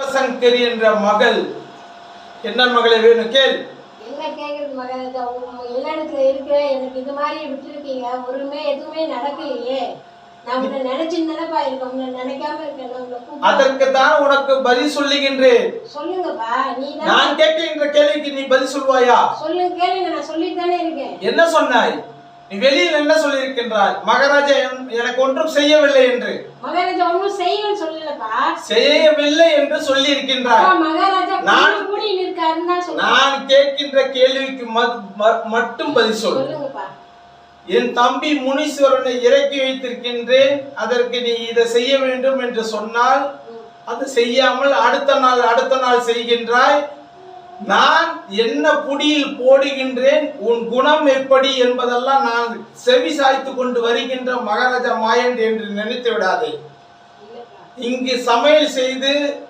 சிவசங்கரி என்ற மகள். என்ன மகளை வேணும் கேள். என்ன கேக்குறது மகாராஜா உங்க இல்லடத்துல இருக்கிற எனக்கு இது மாதிரி விட்டுருக்கீங்க. ஒருமே எதுவுமே நடக்கலையே. நான் நினைச்சிருந்தேனப்பா இருக்கேன். உன்னை நினைக்காம இருக்கேன். அதற்கு தான் உனக்கு பதில் சொல்லுகின்றேன். சொல்லுங்கப்பா நீ நான் கேட்கின்ற கேள்விக்கு நீ பதில் சொல்வாயா? சொல்லுங்க கேளுங்க. நான் சொல்லிட்டு தானே இருக்கேன். என்ன சொன்னாய்? நீ வெளியில் என்ன சொல்லியிருக்கின்றாய்? மகாராஜா என்- எனக்கு ஒன்றும் செய்யவில்லை என்று. மகாராஜா ஒன்றும் செய்யணும்னு சொல்லலப்பா. செய்யவில்லை என்று சொல்லி இருக்கின்றாய் மகாராஜா நான்- கூடி இருக்காருன்னு நான் கேட்கின்ற கேள்விக்கு மட்டும் பதில் சொல். என் தம்பி முனீஸ்வரனை இறக்கி வைத்திருக்கின்றேன். அதற்கு நீ இதை செய்ய வேண்டும் என்று சொன்னால். அது செய்யாமல் அடுத்த நாள் அடுத்த நாள் செய்கின்றாய். நான் என்ன புடியில் போடுகின்றேன் உன் குணம் எப்படி என்பதெல்லாம் நான் செவி சாய்த்து கொண்டு வருகின்ற மகாராஜா மாயன் என்று நினைத்து விடாதே. இங்கு சமையல் செய்து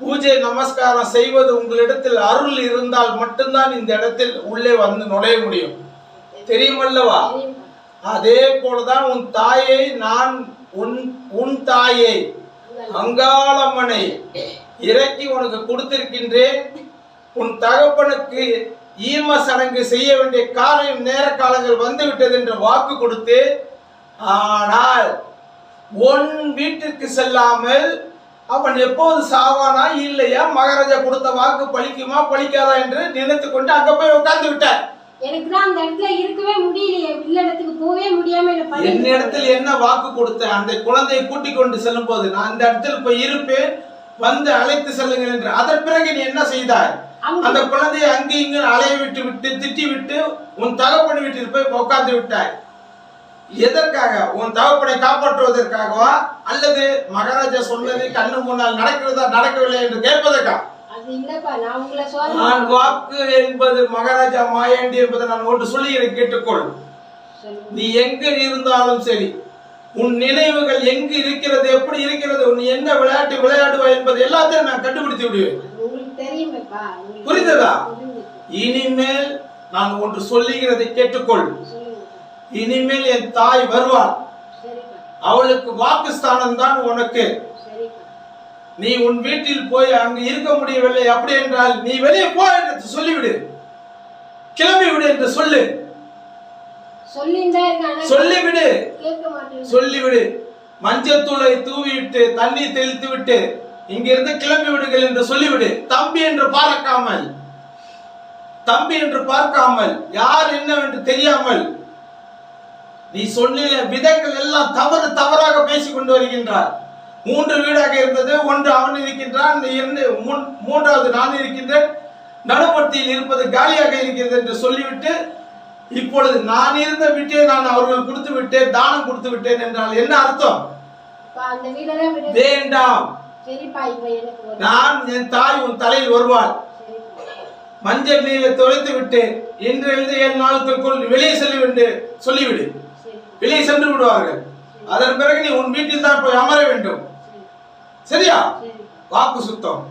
பூஜை நமஸ்காரம் செய்வது உங்களிடத்தில் அருள் இருந்தால் மட்டும்தான் இந்த இடத்தில் உள்ளே வந்து நுழைய முடியும். தெரியுமல்லவா? அதே போலதான் உன் தாயை நான் உன் உன் தாயை அங்காளம்மனை இறக்கி உனக்கு கொடுத்திருக்கின்றேன். உன் தகப்பனுக்கு ஈம சடங்கு செய்ய வேண்டிய காலம் நேர காலங்கள் வந்துவிட்டது என்று வாக்கு கொடுத்து ஆனால் உன் வீட்டிற்கு செல்லாமல் அவன் எப்போது சாவானா இல்லையா? மகாராஜா கொடுத்த வாக்கு பலிக்குமா பலிக்காதா என்று நினைத்து கொண்டு அங்க போய் உட்கார்ந்து விட்டார். எனக்கு தான் அந்த இடத்துல இருக்கவே முடியலையே. இல்லடத்துக்கு போவே முடியாம என்ன என்னிடத்தில் என்ன வாக்கு கொடுத்த? அந்த குழந்தையை கூட்டிக் கொண்டு செல்லும் போது நான் இந்த இடத்தில் போய் இருப்பேன். வந்து அழைத்து செல்லுங்கள் என்று. அதன் பிறகு நீ என்ன செய்தாய்? அவங்க அந்த குழந்தையை அங்கு இங்கு அலைய விட்டு விட்டு திட்டி விட்டு உன் தகப்பன் வீட்டில் போய் உட்கார்ந்து விட்டாய். எதற்காக? உன் தகப்பனை காப்பாற்றுவதற்காகவா? அல்லது மகாராஜா சொன்னது கண்ணு முன்னால் நடக்கிறதா நடக்கவில்லை என்று கேட்பதற்கா? நான் வாக்கு என்பது மகாராஜா மாயாண்டி என்பதை நான் ஒன்று சொல்லுகிறேன் கேட்டுக்கொள். நீ எங்க இருந்தாலும் சரி உன் நினைவுகள் எங்கு இருக்கிறது எப்படி இருக்கிறது நீ என்ன விளையாட்டு விளையாடுவாய் என்பது எல்லாத்தையும் நான் கண்டுபிடித்து விடுவேன். புரிந்ததா. இனிமேல் நான் ஒன்று சொல்லுகிறதை கேட்டுக்கொள். இனிமேல் என் தாய் வருவாள். அவளுக்கு வாக்குஸ்தானம் தான் உனக்கு நீ உன் வீட்டில் போய் அங்கு இருக்க முடியவில்லை அப்படி என்றால் நீ வெளியே போ என்று சொல்லிவிடு. கிளம்பி விடு என்று சொல்லு. சொல்லிவிடு. சொல்லிவிடு. மஞ்சத்தூளை தூவிவிட்டு தண்ணீர் தெளித்து விட்டு இங்கிருந்து கிளம்பி விடுங்கள் என்று சொல்லிவிடு. தம்பி என்று பார்க்காமல் தம்பி என்று பார்க்காமல் யார் என்னவென்று தெரியாமல் நீ சொன்ன விதங்கள் எல்லாம் தவறு தவறாக பேசிக் கொண்டு வருகின்றார். மூன்று வீடாக இருந்தது ஒன்று அவன் இருக்கின்றான் இரண்டு மூன்- மூன்றாவது நான் இருக்கின்றேன். நடுப்பட்டியில் இருப்பது காலியாக இருக்கிறது என்று சொல்லிவிட்டு இப்பொழுது நான் இருந்த வீட்டை நான் அவர்கள் கொடுத்து விட்டேன் தானம் கொடுத்து விட்டேன் என்றால் என்ன அர்த்தம்? வேண்டாம். நான் என் தாய் உன் தலையில் வருவாள். மஞ்சள் நீரை தொலைத்து விட்டேன். இன்றிலிருந்து ஏழு நாளுக்குள் வெளியே செல்ல என்று சொல்லிவிடு. வெளியே சென்று விடுவார்கள். அதன் பிறகு நீ உன் வீட்டில் தான் போய் அமர வேண்டும். சரி சரியா? வாக்கு சுத்தம்.